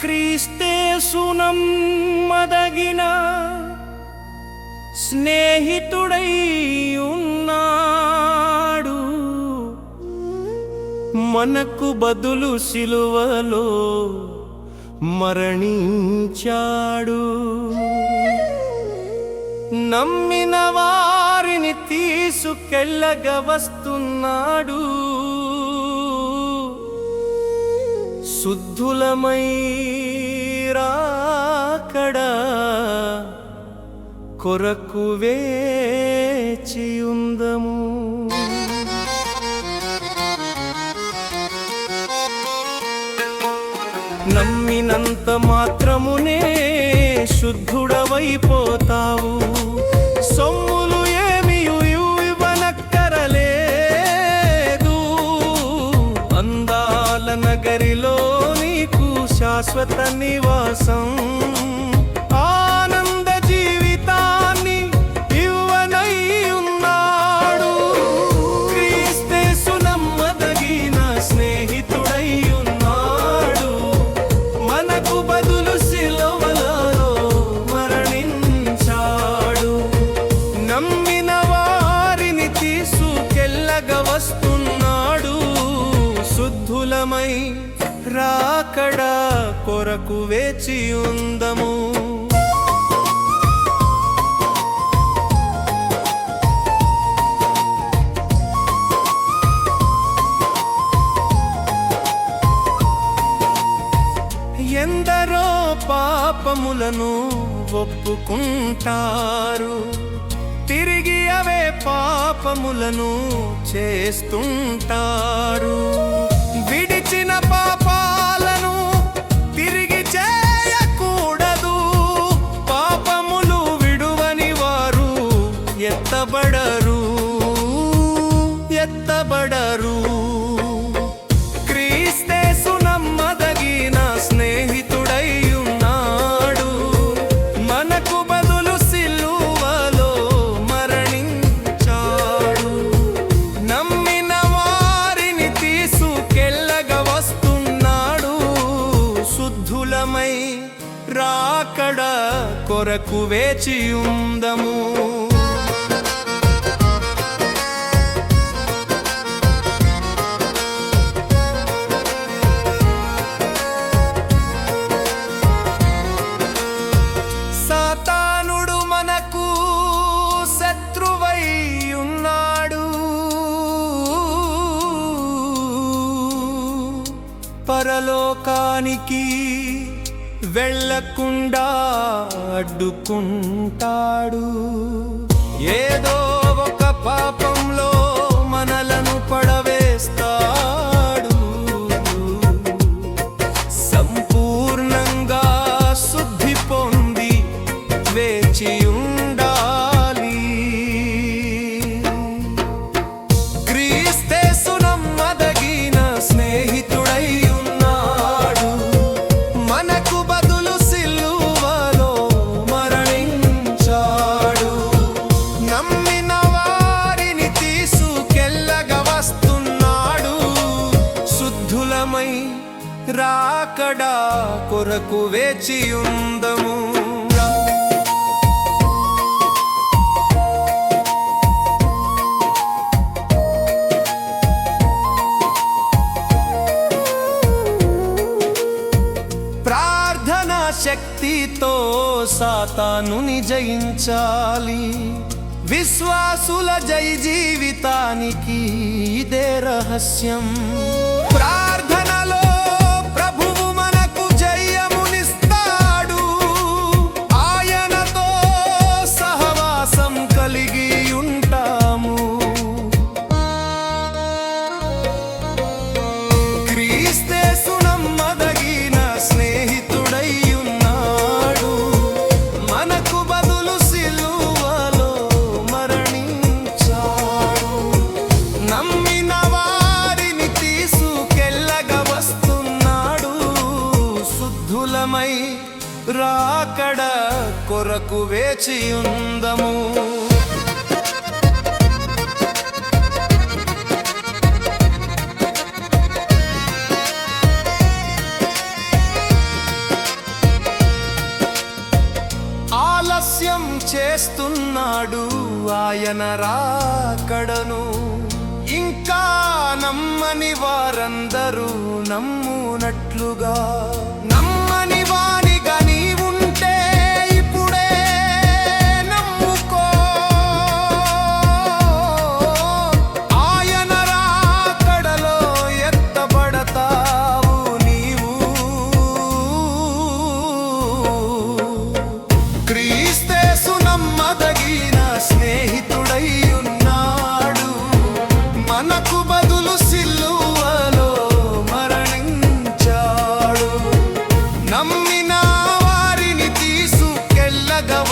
క్రీస్తేసునమ్మదగిన స్నేహితుడై ఉన్నాడు మనకు బదులు సిలువలో మరణించాడు. నమ్మిన వారిని తీసుకెళ్ళగ వస్తున్నాడు. శుద్ధులమైరాకడ కొరకు వేచియుందము. నమ్మినంత మాత్రమునే శుద్ధుడవైపోతా శాశ్వత నివాసం. ఆనంద జీవితాన్ని ఇవ్వనై ఉన్నాడు. క్రీస్తేసు స్నేహితుడై ఉన్నాడు. మనకు బదులు సిలువలలో మరణించాడు. నమ్మిన వారిని తీసుకెళ్ళగ వస్తున్నాడు. శుద్ధులమై రాకడా కొరకు వేచి ఉందము. ఎందరో పాపములను ఒప్పుకుంటారు. తిరిగి అవే పాపములను చేస్తుంటారు. కొరకు వేచి ఉందము. మనకు పరలోకానికి వెళ్ళకుండా అడ్డుకుంటాడు. ఏదో ఒక పాప రాకడా కొరకు వేచి ఉందము. ప్రార్థన శక్తితో సాతానుని జయించాలి. విశ్వాసుల జై జీవితానికి ఇదే రహస్యం. వేచి ఉందము. ఆలస్యం చేస్తున్నాడు ఆయన రాకడను. ఇంకా నమ్మని వారందరూ నమ్మునట్లుగా.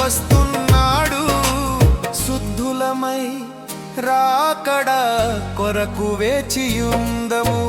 వస్తున్నాడు. శుద్ధులమై రాకడ కొరకు వేచియుందము.